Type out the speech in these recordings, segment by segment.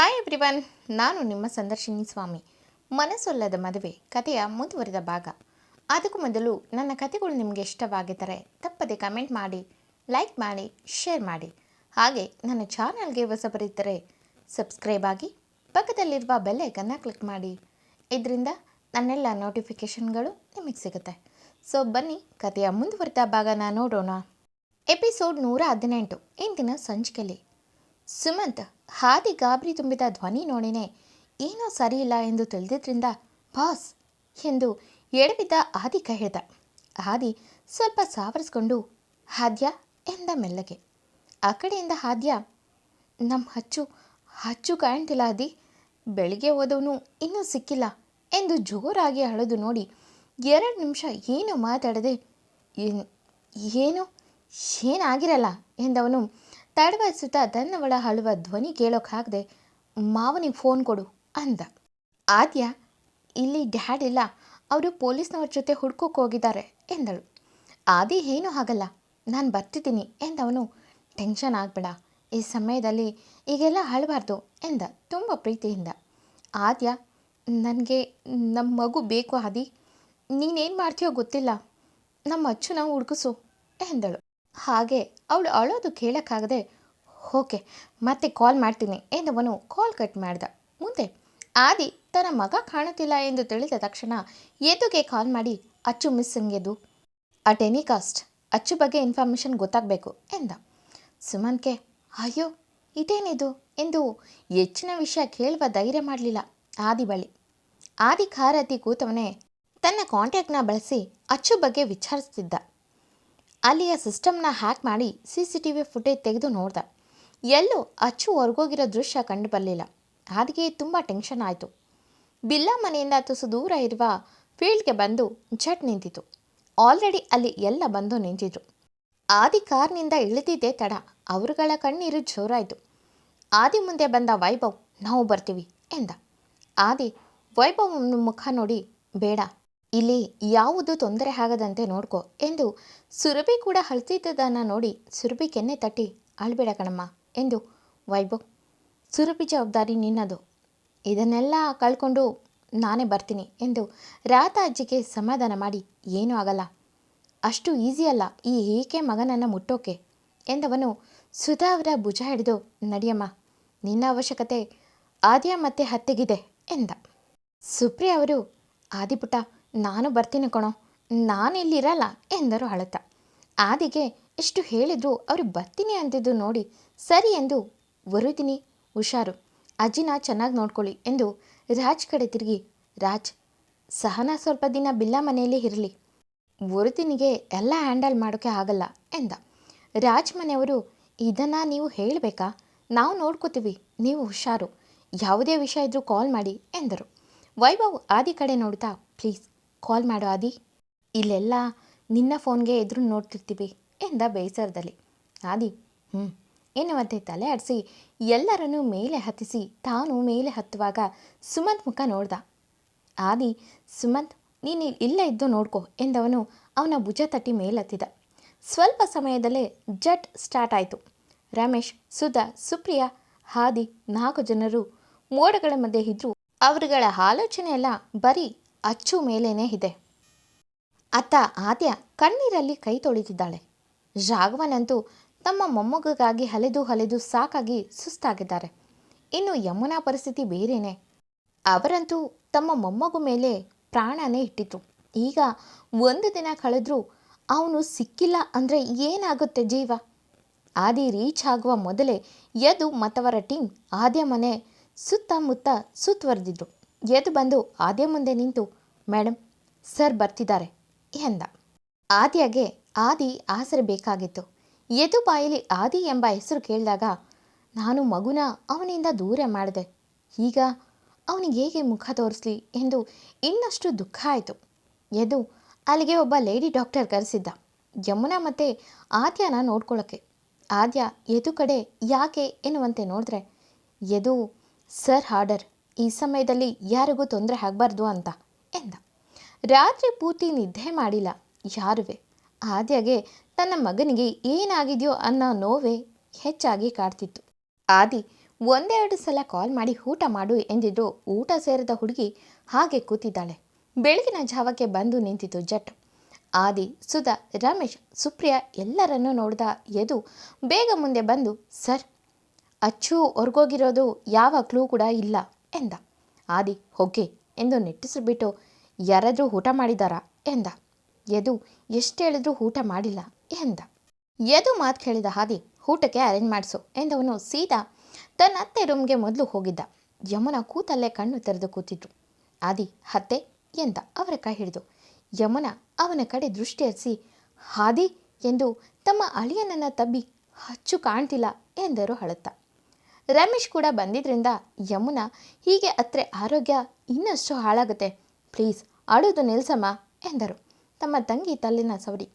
Hi everyone ನಾನು ನಿಮ್ಮ ಸಂದರ್ಶಿನಿ ಸ್ವಾಮಿ. ಮನಸ್ಸೊಲ್ಲದ ಮದುವೆ ಕಥೆಯ ಮುಂದುವರಿದ ಭಾಗ. ಅದಕ್ಕೂ ಮೊದಲು ನನ್ನ ಕಥೆಗಳು ನಿಮಗೆ ಇಷ್ಟವಾಗಿದ್ದರೆ ತಪ್ಪದೆ ಕಮೆಂಟ್ ಮಾಡಿ, ಲೈಕ್ ಮಾಡಿ, ಶೇರ್ ಮಾಡಿ. ಹಾಗೆ ನನ್ನ ಚಾನಲ್ಗೆ ಹೊಸಬರಿದ್ದರೆ ಸಬ್ಸ್ಕ್ರೈಬ್ ಆಗಿ ಪಕ್ಕದಲ್ಲಿರುವ ಬೆಲ್ಲೈಕನ್ನು ಕ್ಲಿಕ್ ಮಾಡಿ. ಇದರಿಂದ ನನ್ನೆಲ್ಲ ನೋಟಿಫಿಕೇಷನ್ಗಳು ನಿಮಗೆ ಸಿಗುತ್ತೆ. ಸೊ ಬನ್ನಿ ಕಥೆಯ ಮುಂದುವರಿದ ಭಾಗನ ನೋಡೋಣ. ಎಪಿಸೋಡ್ ನೂರ ಹದಿನೆಂಟು, ಇಂದಿನ ಸಂಚಿಕೆಯಲ್ಲಿ ಸುಮಂತ್ ಹಾದಿ ಗಾಬರಿ ತುಂಬಿದ ಧ್ವನಿ ನೋಡಿನೇ. ಏನೋ ಸರಿಯಿಲ್ಲ ಎಂದು ತಿಳಿದಿದ್ರಿಂದ, ಬಾಸ್ ಎಂದು ಎಡವಿದ್ದ ಆದಿ ಕೈ ಹಾದಿ ಆದಿ ಸ್ವಲ್ಪ ಸಾವರಿಸ್ಕೊಂಡು, ಹಾದ್ಯ ಎಂದ ಮೆಲ್ಲಗೆ. ಆ ಕಡೆಯಿಂದ ಹಾದ್ಯ ನಮ್ಮ ಹಚ್ಚು ಹಚ್ಚು ಕಾಣ್ತಿಲ್ಲ ಆದಿ ಬೆಳಿಗ್ಗೆ ಹೋದವನು ಇನ್ನೂ ಸಿಕ್ಕಿಲ್ಲ ಎಂದು ಜೋರಾಗಿ ಅಳದು ನೋಡಿ, ಎರಡು ನಿಮಿಷ ಏನು ಮಾತಾಡದೆ ಏನು, ಏನಾಗಿರಲ್ಲ ಎಂದವನು ತಡವರಿಸುತ್ತಾ ತನ್ನವಳ ಅಳುವ ಧ್ವನಿ ಕೇಳೋಕ್ಕಾಗದೆ ಮಾವನಿಗೆ ಫೋನ್ ಕೊಡು ಅಂದ. ಆದ್ಯ, ಇಲ್ಲಿ ಡ್ಯಾಡ್ ಇಲ್ಲ, ಅವರು ಪೊಲೀಸ್ನವ್ರ ಜೊತೆ ಹುಡ್ಕೋಕೆ ಹೋಗಿದ್ದಾರೆ ಎಂದಳು. ಆದಿ ಏನೂ ಆಗಲ್ಲ, ನಾನು ಬರ್ತಿದ್ದೀನಿ ಎಂದವನು. ಟೆನ್ಷನ್ ಆಗಬೇಡ, ಈ ಸಮಯದಲ್ಲಿ ಈಗೆಲ್ಲ ಅಳಬಾರ್ದು ಎಂದ ತುಂಬ ಪ್ರೀತಿಯಿಂದ. ಆದ್ಯ, ನನಗೆ ನಮ್ಮ ಮಗು ಬೇಕು ಆದಿ ನೀನೇನು ಮಾಡ್ತೀಯೋ ಗೊತ್ತಿಲ್ಲ, ನಮ್ಮ ಅಚ್ಚು ನಾವು ಹುಡುಕಿಸು ಎಂದಳು. ಹಾಗೆ ಅವಳು ಅಳೋದು ಕೇಳೋಕ್ಕಾಗದೆ, ಓಕೆ, ಮತ್ತೆ ಕಾಲ್ ಮಾಡ್ತೀನಿ, ಎಂದವನು ಕಾಲ್ ಕಟ್ ಮಾಡ್ದ. ಮುಂದೆ, ಆದಿ, ತನ್ನ ಮಗ ಕಾಣುತ್ತಿಲ್ಲ ಎಂದು ತಿಳಿದ ತಕ್ಷಣ ಎದುಗೆ ಕಾಲ್ ಮಾಡಿ, ಅಚ್ಚು ಮಿಸ್ಸಿಂಗ್ ಎದು ಅಟ್ ಎನಿ ಕಾಸ್ಟ್ ಅಚ್ಚು ಬಗ್ಗೆ ಇನ್ಫಾರ್ಮೇಷನ್ ಗೊತ್ತಾಗಬೇಕು, ಎಂದ. ಸುಮನ್ಗೆ, ಅಯ್ಯೋ, ಇದೇನಿದು? ಎಂದು ಹೆಚ್ಚಿನ ವಿಷಯ ಕೇಳುವ ಧೈರ್ಯ ಮಾಡಲಿಲ್ಲ ಆದಿ ಬಳಿ. ಆದಿ ಖಾರತಿ ಕೂತವನೇ ತನ್ನ ಕಾಂಟ್ಯಾಕ್ಟ್ನ ಬಳಸಿ ಅಚ್ಚು ಬಗ್ಗೆ ವಿಚಾರಿಸ್ತಿದ್ದ. ಅಲ್ಲಿಯ ಸಿಸ್ಟಮ್ನ ಹ್ಯಾಕ್ ಮಾಡಿ C C T V footage ತೆಗೆದು ನೋಡ್ದ. ಎಲ್ಲೂ ಅಚ್ಚು ಹೊರಗೋಗಿರೋ ದೃಶ್ಯ ಕಂಡು ಬರಲಿಲ್ಲ ಅದಕ್ಕೆ ತುಂಬ ಟೆನ್ಷನ್ ಆಯಿತು. ಬಿಲ್ಲಾ ಮನೆಯಿಂದ ತುಸು ದೂರ ಇರುವ ಫೀಲ್ಡ್ಗೆ ಬಂದು ಝಟ್ ನಿಂತಿತು ಆಲ್ರೆಡಿ ಅಲ್ಲಿ ಎಲ್ಲ ಬಂದು ನಿಂತಿದ್ರು. ಆದಿ ಕಾರ್ನಿಂದ ಇಳಿದಿದ್ದೇ ತಡ. ಅವರುಗಳ ಕಣ್ಣೀರು ಜೋರಾಯಿತು. ಆದಿ ಮುಂದೆ ಬಂದ ವೈಭವ್, ನಾವು ಬರ್ತೀವಿ ಎಂದ. ಆದಿ ವೈಭವ್ ಮುಖ ನೋಡಿ, ಬೇಡ ಇಲ್ಲಿ ಯಾವುದು ತೊಂದರೆ ಆಗದಂತೆ ನೋಡ್ಕೊ ಎಂದು ಸುರಭಿ ಕೂಡ ಅಳ್ತಿದ್ದದನ್ನು ನೋಡಿ ಸುರಭಿ ಕೆನ್ನೆ ತಟ್ಟಿ ಅಳ್ಬೇಡ ಕಣಮ್ಮ ಎಂದು ವೈಭವ್, ಸುರಭಿ ಜವಾಬ್ದಾರಿ ನಿನ್ನದು. ಇದನ್ನೆಲ್ಲ ಕಳ್ಕೊಂಡು ನಾನೇ ಬರ್ತೀನಿ ಎಂದು ರಾತ ಅಜ್ಜಿಗೆ ಸಮಾಧಾನ ಮಾಡಿ, ಏನೂ ಆಗಲ್ಲ. ಅಷ್ಟು ಈಸಿ ಅಲ್ಲ ಈ ಏಕೆ ಮಗನನ್ನು ಮುಟ್ಟೋಕೆ? ಎಂದವನು ಸುಧಾ ಅವರ ಭುಜ ಹಿಡಿದು, ನಡಿಯಮ್ಮ, ನಿನ್ನ ಅವಶ್ಯಕತೆ ಆದ್ಯ ಮತ್ತೆ ಹತ್ತೆಗಿದೆ ಎಂದ. ಸುಪ್ರಿಯ ಅವರು ಆದಿಪುಟ ನಾನು ಬರ್ತೀನಿ ಕಣೋ. ನಾನಿಲ್ಲಿರಲ್ಲ ಎಂದರು ಅಳತ. ಆದಿಗೆ ಎಷ್ಟು ಹೇಳಿದ್ರು ಅವರು ಬರ್ತೀನಿ ಅಂದಿದ್ದು ನೋಡಿ ಸರಿ ಎಂದು ಬರುತ್ತೀನಿ ಹುಷಾರು. ಅಜ್ಜಿನ ಚೆನ್ನಾಗಿ ನೋಡ್ಕೊಳ್ಳಿ ಎಂದು ರಾಜ್ ಕಡೆ ತಿರುಗಿ, ರಾಜ್, ಸಹನಾ ಸ್ವಲ್ಪ ದಿನ ಬಿಲ್ಲ ಮನೆಯಲ್ಲಿ ಇರಲಿ. ಬರುತ್ತೀನಿಗೆ ಎಲ್ಲ ಹ್ಯಾಂಡಲ್ ಮಾಡೋಕ್ಕೆ ಆಗಲ್ಲ ಎಂದ. ರಾಜ್ ಮನೆಯವರು, ಇದನ್ನು ನೀವು ಹೇಳಬೇಕಾ? ನಾವು ನೋಡ್ಕೋತೀವಿ, ನೀವು ಹುಷಾರು. ಯಾವುದೇ ವಿಷಯ ಇದ್ದರೂ ಕಾಲ್ ಮಾಡಿ ಎಂದರು. ವೈಭವ್ ಆದಿ ಕಡೆ ನೋಡ್ತಾ ಪ್ಲೀಸ್ ಕಾಲ್ ಮಾಡು ಆದಿ. ಇಲ್ಲೆಲ್ಲ ನಿನ್ನ ಫೋನ್ಗೆ ಎದುರು ನೋಡ್ತಿರ್ತೀವಿ ಎಂದ ಬೇಸರದಲ್ಲಿ. ಆದಿ ಹ್ಞೂ ಎನ್ನುವಂತೆ ತಲೆ ಆಡಿಸಿ, ಎಲ್ಲರನ್ನೂ ಮೇಲೆ ಹತ್ತಿಸಿ, ತಾನು ಮೇಲೆ ಹತ್ತುವಾಗ ಸುಮಂತ್ ಮುಖ ನೋಡ್ದ. ಆದಿ, ಸುಮಂತ್, ನೀನು ಇಲ್ಲ ಇದ್ದು ನೋಡ್ಕೊ ಎಂದವನು ಅವನ ಭುಜ ತಟ್ಟಿ ಮೇಲತ್ತಿದ. ಸ್ವಲ್ಪ ಸಮಯದಲ್ಲೇ ಜಟ್ ಸ್ಟಾರ್ಟ್ ಆಯಿತು. ರಮೇಶ್, ಸುಧಾ, ಸುಪ್ರಿಯಾ ಹಾದಿ ನಾಲ್ಕು ಜನರು ಮೋಡಗಳ ಮಧ್ಯೆ ಇದ್ದರು ಅವರುಗಳ ಆಲೋಚನೆ ಎಲ್ಲ ಬರೀ ಅಚ್ಚು ಮೇಲೇನೇ ಇದೆ. ಅತ್ತ ಆದ್ಯ ಕಣ್ಣೀರಲ್ಲಿ ಕೈ ತೊಳಿತಿದ್ದಾಳೆ ರಾಘವನಂತೂ ತಮ್ಮ ಮೊಮ್ಮಗಗಾಗಿ ಹಲೆದು ಹಲೆದು ಸಾಕಾಗಿ ಸುಸ್ತಾಗಿದ್ದಾರೆ. ಇನ್ನು ಯಮುನಾ ಪರಿಸ್ಥಿತಿ ಬೇರೇನೆ. ಅವರಂತೂ ತಮ್ಮ ಮೊಮ್ಮಗು ಮೇಲೆ ಪ್ರಾಣನೇ ಇಟ್ಟಿತು ಈಗ ಒಂದು ದಿನ ಕಳೆದ್ರೂ ಅವನು ಸಿಕ್ಕಿಲ್ಲ ಅಂದರೆ ಏನಾಗುತ್ತೆ ಜೀವ? ಆದಿ ರೀಚ್ ಆಗುವ ಮೊದಲೇ ಯದು ಮತ್ತವರ ಟೀಮ್ ಆದ್ಯ ಮನೆ ಸುತ್ತಮುತ್ತ ಸುತ್ತುವರೆದಿದ್ರು ಎದ್ದು ಬಂದು ಆದ್ಯ ಮುಂದೆ ನಿಂತು ಮೇಡಮ್ ಸರ್ ಬರ್ತಿದ್ದಾರೆ ಎಂದ. ಆದ್ಯಗೆ ಆದಿ ಆಸರೆ ಬೇಕಾಗಿತ್ತು. ಎದು ಬಾಯಲ್ಲಿ ಆದಿ ಎಂಬ ಹೆಸರು ಕೇಳಿದಾಗ, ನಾನು ಮಗುನ ಅವನಿಂದ ದೂರ ಮಾಡಿದೆ. ಈಗ ಅವನಿಗೆ ಹೇಗೆ ಮುಖ ತೋರಿಸ್ಲಿ ಎಂದು ಇನ್ನಷ್ಟು ದುಃಖ ಆಯಿತು. ಎದು ಅಲ್ಲಿಗೆ ಒಬ್ಬ ಲೇಡಿ ಡಾಕ್ಟರ್ ಕರೆಸಿದ್ದ. ಯಮುನಾ ಮತ್ತೆ ಆದ್ಯನ ನೋಡ್ಕೊಳ್ಳೋಕ್ಕೆ ಆದ್ಯ ಎದು ಕಡೆ ಯಾಕೆ ಎನ್ನುವಂತೆ ನೋಡಿದ್ರೆ ಎದು ಸರ್ ಆರ್ಡರ್ ಈ ಸಮಯದಲ್ಲಿ ಯಾರಿಗೂ ತೊಂದರೆ ಆಗಬಾರ್ದು ಅಂತ ಎಂದ. ರಾತ್ರಿ ಪೂರ್ತಿ ನಿದ್ದೆ ಮಾಡಿಲ್ಲ. ಯಾರುವೆ? ಆದ್ಯಾಗೆ ತನ್ನ ಮಗನಿಗೆ ಏನಾಗಿದೆಯೋ ಅನ್ನೋ ನೋವೇ ಹೆಚ್ಚಾಗಿ ಕಾಡ್ತಿತ್ತು. ಆದಿ ಒಂದೆರಡು ಸಲ ಕಾಲ್ ಮಾಡಿ ಊಟ ಮಾಡು ಎಂದಿದ್ರು ಊಟ ಸೇರಿದ ಹುಡುಗಿ ಹಾಗೆ ಕೂತಿದ್ದಾಳೆ. ಬೆಳಗಿನ ಜಾವಕ್ಕೆ ಬಂದು ನಿಂತಿತು ಜಟ್. ಆದಿ, ಸುಧಾ, ರಮೇಶ್, ಸುಪ್ರಿಯಾ ಎಲ್ಲರನ್ನೂ ನೋಡಿದ ಎದು ಬೇಗ ಮುಂದೆ ಬಂದು, ಸರ್, ಅಚ್ಚು ಹೊರಗೋಗಿರೋದು ಯಾವ ಕ್ಲೂ ಕೂಡ ಇಲ್ಲ. ಎಂದ. ಆದಿ ಹೊಗೆ ಎಂದು ನೆಟ್ಟಿಸಿಬಿಟ್ಟು ಯಾರಾದರೂ ಊಟ ಮಾಡಿದಾರಾ? ಎಂದ. ಯದು ಎಷ್ಟು ಹೇಳಿದ್ರೂ ಊಟ ಮಾಡಿಲ್ಲ. ಎಂದ. ಯದು ಮಾತು ಕೇಳಿದ ಹಾದಿ, ಊಟಕ್ಕೆ ಅರೇಂಜ್ ಮಾಡಿಸು ಎಂದವನು ಸೀದಾ ತನ್ನ ಅತ್ತೆ ರೂಮ್ಗೆ ಮೊದಲು ಹೋಗಿದ್ದ. ಯಮುನ ಕೂತಲ್ಲೇ ಕಣ್ಣು ತೆರೆದು ಕೂತಿದ್ರು. ಆದಿ ಹತ್ತೆ ಎಂದ. ಅವರ ಕೈ ಹಿಡಿದು. ಯಮುನ ಅವನ ಕಡೆ ದೃಷ್ಟಿ ಹರಿಸಿ, ಹಾದಿ ಎಂದು ತಮ್ಮ ಅಳಿಯನನ್ನು ತಬ್ಬಿ ಹಚ್ಚು ಕಾಣ್ತಿಲ್ಲ ಎಂದರು ಅಳುತ್ತ. ರಮೇಶ್ ಕೂಡ ಬಂದಿದ್ದರಿಂದ ಯಮುನಾ ಹೀಗೆ ಅತ್ರೆ ಆರೋಗ್ಯ ಇನ್ನಷ್ಟು ಹಾಳಾಗುತ್ತೆ. ಪ್ಲೀಸ್ ಅಳೋದು ನಿಲ್ಸಮ್ಮ ಎಂದರು. ತಮ್ಮ ತಂಗಿ ತಲ್ಲಿನ ಸವರಿ.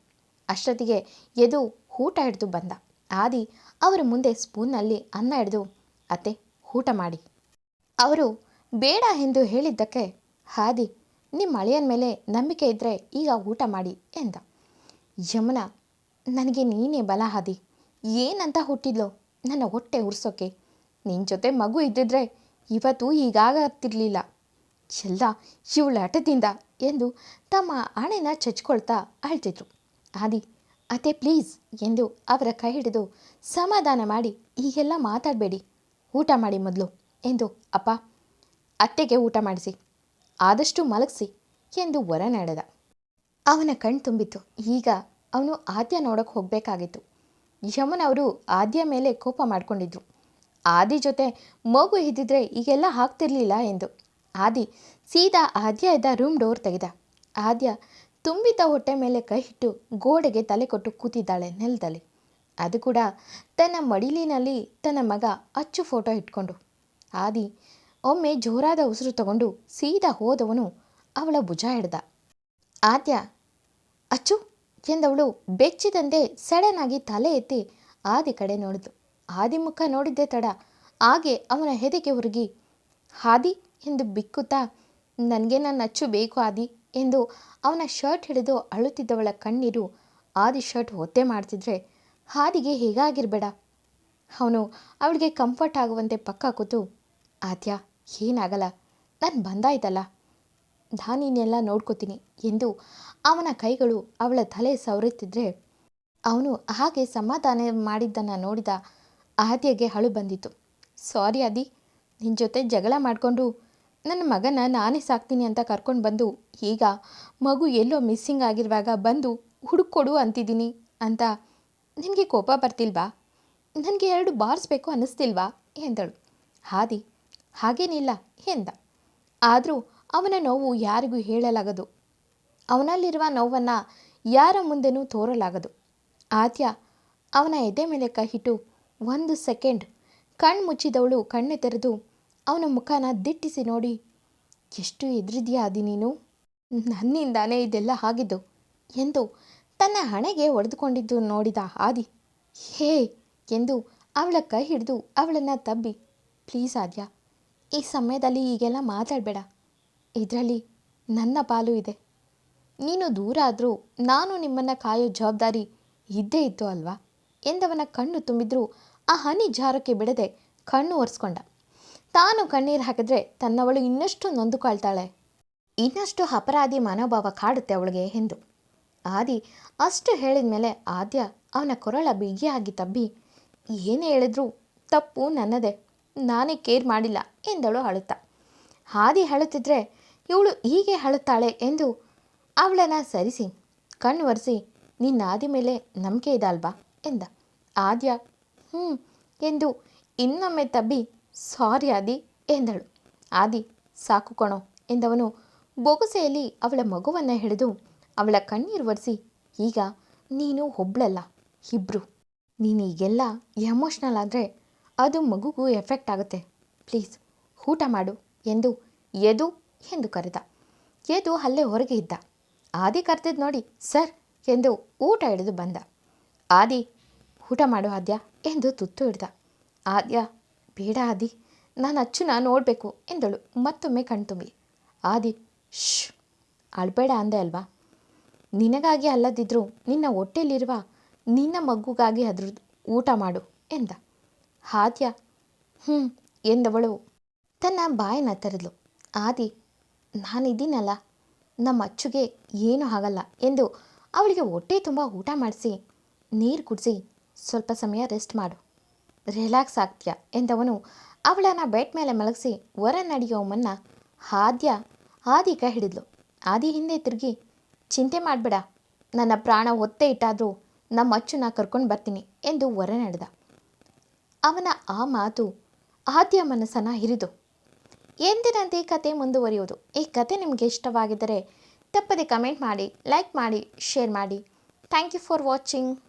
ಅಷ್ಟೊತ್ತಿಗೆ ಎದು ಊಟ ಹಿಡಿದು ಬಂದ. ಆದಿ ಅವರ ಮುಂದೆ ಸ್ಪೂನ್ನಲ್ಲಿ ಅನ್ನ ಹಿಡಿದು, ಅತ್ತೆ, ಊಟ ಮಾಡಿ. ಅವರು ಬೇಡ ಎಂದು ಹೇಳಿದ್ದಕ್ಕೆ ಹಾದಿ ನಿಮ್ಮ ಅಳಿಯನ ಮೇಲೆ ನಂಬಿಕೆ ಇದ್ದರೆ ಈಗ ಊಟ ಮಾಡಿ ಎಂದ. ಯಮುನಾ, ನನಗೆ ನೀನೇ ಬಲ ಹಾದಿ ಏನಂತ ಹುಟ್ಟಿದ್ಲೋ ನನ್ನ ಹೊಟ್ಟೆ ಉರ್ಸೋಕೆ. ನಿನ್ನ ಜೊತೆ ಮಗು ಇದ್ದಿದ್ರೆ ಇವತ್ತು ಹೀಗಾಗತ್ತಿರಲಿಲ್ಲ ಎಲ್ಲ ಇವಳ ಹಠದಿಂದ ಎಂದು ತಮ್ಮ ಆಣೆನ ಚಚ್ಕೊಳ್ತಾ ಅಳ್ತಿದ್ರು. ಆದಿ, ಅತ್ತೆ ಪ್ಲೀಸ್, ಎಂದು ಅವರ ಕೈ ಹಿಡಿದು ಸಮಾಧಾನ ಮಾಡಿ ಈಗೆಲ್ಲ ಮಾತಾಡಬೇಡಿ. ಊಟ ಮಾಡಿ ಮೊದಲು, ಎಂದು, ಅಪ್ಪ, ಅತ್ತೆಗೆ ಊಟ ಮಾಡಿಸಿ, ಆದಷ್ಟು ಮಲಗಿಸಿ, ಎಂದು ವರ ನಡೆದ. ಅವನ ಕಣ್ ತುಂಬಿತ್ತು. ಈಗ ಅವನು ಆದ್ಯ ನೋಡೋಕೆ ಹೋಗಬೇಕಾಗಿತ್ತು. ಯಮನವರು ಆದ್ಯ ಮೇಲೆ ಕೋಪ ಮಾಡಿಕೊಂಡಿದ್ರು. ಆದಿ ಜೊತೆ ಮಗು ಇದ್ದಿದ್ರೆ ಈಗೆಲ್ಲ ಆಗ್ತಿರ್ಲಿಲ್ಲ ಎಂದು. ಆದಿ ಸೀದಾ ಆದ್ಯ ಇದ್ದ ರೂಮ್ ಡೋರ್ ತೆಗೆದ. ಆದ್ಯ ತುಂಬಿದ್ದ ಹೊಟ್ಟೆ ಮೇಲೆ ಕೈ ಇಟ್ಟು ಗೋಡೆಗೆ ತಲೆ ಕೊಟ್ಟು ಕೂತಿದ್ದಾಳೆ ನೆಲದಲ್ಲಿ. ಅದು ಕೂಡ ತನ್ನ ಮಡಿಲಿನಲ್ಲಿ ತನ್ನ ಮಗ ಅಚ್ಚು ಫೋಟೋ ಇಟ್ಕೊಂಡು. ಆದಿ ಒಮ್ಮೆ ಜೋರಾದ ಉಸಿರು ತಗೊಂಡು ಸೀದಾ ಹೋದವನು ಅವಳ ಭುಜ ಹಿಡ್ದ ಆದ್ಯ, ಅಚ್ಚು, ಎಂದವಳು ಬೆಚ್ಚಿದಂತೆ ಸಡನ್ ಆಗಿ ತಲೆ ಎತ್ತಿ ಆದಿ ಕಡೆ ನೋಡಿದ್ಲು. ಆದಿ ಮುಖ ನೋಡಿದ್ದೇ ತಡ. ಹಾಗೆ ಅವನ ಹೆದೆಗೆ ಹುರುಗಿ ಹಾದಿ ಎಂದು ಬಿಕ್ಕುತ್ತಾ? ನನಗೆ ನನ್ನ ಅಚ್ಚು ಬೇಕು ಆದಿ ಎಂದು ಅವನ ಶರ್ಟ್ ಹಿಡಿದು ಅಳುತ್ತಿದ್ದವಳ ಕಣ್ಣೀರು ಆದಿ ಶರ್ಟ್ ಒತ್ತೆ ಮಾಡ್ತಿದ್ರೆ ಹಾದಿಗೆ ಹೇಗಾಗಿರಬೇಡ. ಅವನು ಅವಳಿಗೆ ಕಂಫರ್ಟ್ ಆಗುವಂತೆ ಪಕ್ಕ ಕೂತು, ಆದ್ಯ, ಏನಾಗಲ್ಲ, ನಾನು ಬಂದಾಯ್ತಲ್ಲ. ನಾನಿನ್ನೆಲ್ಲ ನೋಡ್ಕೋತೀನಿ ಎಂದು ಅವನ ಕೈಗಳು ಅವಳ ತಲೆ ಸವರುತ್ತಿದ್ರೆ, ಅವನು ಹಾಗೆ ಸಮಾಧಾನ ಮಾಡಿದ್ದನ್ನು ನೋಡಿದ ಆದ್ಯಗೆ ಅಳು ಬಂದಿತು. ಸಾರಿ ಆದಿ ನಿನ್ನ ಜೊತೆ ಜಗಳ ಮಾಡಿಕೊಂಡು ನನ್ನ ಮಗನ ನಾನೇ ಸಾಕ್ತೀನಿ ಅಂತ ಕರ್ಕೊಂಡು ಬಂದು, ಈಗ ಮಗು ಎಲ್ಲೋ ಮಿಸ್ಸಿಂಗ್ ಆಗಿರುವಾಗ ಬಂದು ಹುಡುಕೊಡು ಅಂತಿದ್ದೀನಿ ಅಂತ ನಿನಗೆ ಕೋಪ ಬರ್ತಿಲ್ವಾ? ನನಗೆ ಎರಡು ಬಾರಿಸ್ಬೇಕು ಅನ್ನಿಸ್ತಿಲ್ವಾ? ಎಂದಳು. ಹಾದಿ ಹಾಗೇನಿಲ್ಲ, ಎಂದ. ಆದರೂ ಅವನ ನೋವು ಯಾರಿಗೂ ಹೇಳಲಾಗದು. ಅವನಲ್ಲಿರುವ ನೋವನ್ನು ಯಾರ ಮುಂದೆನೂ ತೋರಲಾಗದು. ಆದ್ಯ ಅವನ ಎದೆ ಮೇಲೆ ಕೈಯಿಟ್ಟು ಒಂದು ಸೆಕೆಂಡ್. ಕಣ್ಣು ಮುಚ್ಚಿದವಳು ಕಣ್ಣು ತೆರೆದು ಅವನ ಮುಖನ ದಿಟ್ಟಿಸಿ ನೋಡಿ, ಎಷ್ಟು ಎದುರಿದ್ಯಾ ಅದಿ ನೀನು ನನ್ನಿಂದಾನೇ ಇದೆಲ್ಲ ಆಗಿದ್ದು ಎಂದು ತನ್ನ ಹಣೆಗೆ ಒಡೆದುಕೊಂಡಿದ್ದು ನೋಡಿದ ಆದಿ. ಹೇ ಎಂದು ಅವಳ ಕೈ ಹಿಡಿದು ಅವಳನ್ನು ತಬ್ಬಿ, ಪ್ಲೀಸ್ ಆದ್ಯ, ಈ ಸಮಯದಲ್ಲಿ ಹೀಗೆಲ್ಲ ಮಾತಾಡಬೇಡ. ಇದರಲ್ಲಿ ನನ್ನ ಪಾಲು ಇದೆ. ನೀನು ದೂರ ಆದರೂ ನಾನು ನಿಮ್ಮನ್ನು ಕಾಯೋ ಜವಾಬ್ದಾರಿ ಇದ್ದೇ ಇತ್ತು ಅಲ್ವಾ? ಎಂದವನ ಕಣ್ಣು ತುಂಬಿದ್ರೂ ಆ ಹನಿ ಜಾರಕ್ಕೆ ಬಿಡದೆ ಕಣ್ಣು ಒರೆಸ್ಕೊಂಡ. ತಾನು ಕಣ್ಣೀರು ಹಾಕಿದ್ರೆ ತನ್ನವಳು ಇನ್ನಷ್ಟು ನೊಂದುಕೊಳ್ತಾಳೆ ಇನ್ನಷ್ಟು ಅಪರಾಧಿ ಮನೋಭಾವ ಕಾಡುತ್ತೆ ಅವಳಿಗೆ ಎಂದು. ಆದಿ ಅಷ್ಟು ಹೇಳಿದ ಮೇಲೆ ಆದ್ಯ ಅವನ ಕೊರಳ ಬಿಗಿಯಾಗಿ ತಬ್ಬಿ, ಏನೇ ಹೇಳಿದ್ರು ತಪ್ಪು ನನ್ನದೇ, ನಾನೇ ಕೇರ್ ಮಾಡಿಲ್ಲ ಎಂದಳು ಅಳುತ್ತಾ. ಹಾದಿ ಅಳುತ್ತಿದ್ರೆ ಇವಳು ಹೀಗೆ ಅಳುತ್ತಾಳೆ ಎಂದು ಅವಳನ್ನ ಸರಿಸಿ, ಕಣ್ಣು ಒರೆಸಿ, ನಿನ್ನ ಆದಿ ಮೇಲೆ ನಂಬಿಕೆ ಇದಲ್ವಾ ಎಂದ. ಆದ್ಯ ಹ್ಞೂ ಎಂದು ಇನ್ನೊಮ್ಮೆ ತಬ್ಬಿ, ಸಾರಿ ಆದಿ, ಎಂದಳು. ಆದಿ, ಸಾಕು ಕಣೋ, ಎಂದವನು ಬೊಗಸೆಯಲ್ಲಿ ಅವಳ ಮಗುವನ್ನು ಹಿಡಿದು ಅವಳ ಕಣ್ಣೀರು ಒರೆಸಿ, ಈಗ ನೀನು ಒಬ್ಳಲ್ಲ, ಇಬ್ರು. ನೀನು ಈಗೆಲ್ಲ ಎಮೋಷ್ನಲ್ ಆದರೆ ಅದು ಮಗುಗೂ ಎಫೆಕ್ಟ್ ಆಗುತ್ತೆ. ಪ್ಲೀಸ್, ಊಟ ಮಾಡು, ಎಂದು ಎದು ಎಂದು ಕರೆದ. ಎದು ಅಲ್ಲೇ ಹೊರಗೆ ಇದ್ದ. ಆದಿ ಕರೆದಿದ್ದು ನೋಡಿ, ಸರ್, ಎಂದು ಊಟ ಹಿಡಿದು ಬಂದ. ಆದಿ ಊಟ ಮಾಡು ಆದ್ಯ ಎಂದು ತುತ್ತು ಹಿಡ್ದ. ಆದ್ಯ, ಬೇಡ ಆದಿ, ನಾನು ಅಚ್ಚುನ ನೋಡಬೇಕು ಎಂದಳು. ಮತ್ತೊಮ್ಮೆ ಕಣ್ತುಂಬಿ ಆದಿ ಶ್ ಅಳ್ಬೇಡ ಅಂದೆ ಅಲ್ವಾ? ನಿನಗಾಗಿ ಅಲ್ಲದಿದ್ದರೂ ನಿನ್ನ ಹೊಟ್ಟೆಯಲ್ಲಿರುವ ನಿನ್ನ ಮಗುಗಾಗಿ ಅದ್ರ ಊಟ ಮಾಡು ಎಂದ. ಆದ್ಯ ಹ್ಞೂ ಎಂದವಳು. ತನ್ನ ಬಾಯನ್ನ ತೆರೆದಳು ಆದಿ ನಾನಿದ್ದೀನಲ್ಲ ನಮ್ಮ ಅಚ್ಚುಗೆ ಏನೂ ಆಗಲ್ಲ ಎಂದು ಅವಳಿಗೆ ಹೊಟ್ಟೆ ತುಂಬ ಊಟ ಮಾಡಿಸಿ, ನೀರು ಕುಡಿಸಿ ಸ್ವಲ್ಪ ಸಮಯ ರೆಸ್ಟ್ ಮಾಡು. ರಿಲ್ಯಾಕ್ಸ್ ಆಗ್ತೀಯ ಎಂದವನು ಅವಳನ್ನು ಬೆಡ್ ಮೇಲೆ ಮಲಗಿಸಿ ಹೊರ ನಡೆಯೋ ಮುನ್ನ ಆದ್ಯ, ಆದಿ ಕೈ ಹಿಡಿದ್ಲು. ಆದಿ ಹಿಂದೆ ತಿರುಗಿ, ಚಿಂತೆ ಮಾಡಬೇಡ. ನನ್ನ ಪ್ರಾಣ ಒತ್ತೆ ಇಟ್ಟಾದರೂ ನಮ್ಮ ಅಚ್ಚುನ ಕರ್ಕೊಂಡು ಬರ್ತೀನಿ ಎಂದು ಹೊರ ನಡೆದ. ಅವನ ಆ ಮಾತು ಆದ್ಯ ಮನಸ್ಸನ್ನು ಹಿರಿದು. ಎಂದಿನಂತೆ ಕತೆ ಮುಂದುವರಿಯುವುದು? ಈ ಕತೆ ನಿಮಗೆ ಇಷ್ಟವಾಗಿದ್ದರೆ ತಪ್ಪದೆ ಕಮೆಂಟ್ ಮಾಡಿ ಲೈಕ್ ಮಾಡಿ ಶೇರ್ ಮಾಡಿ. Thank you for watching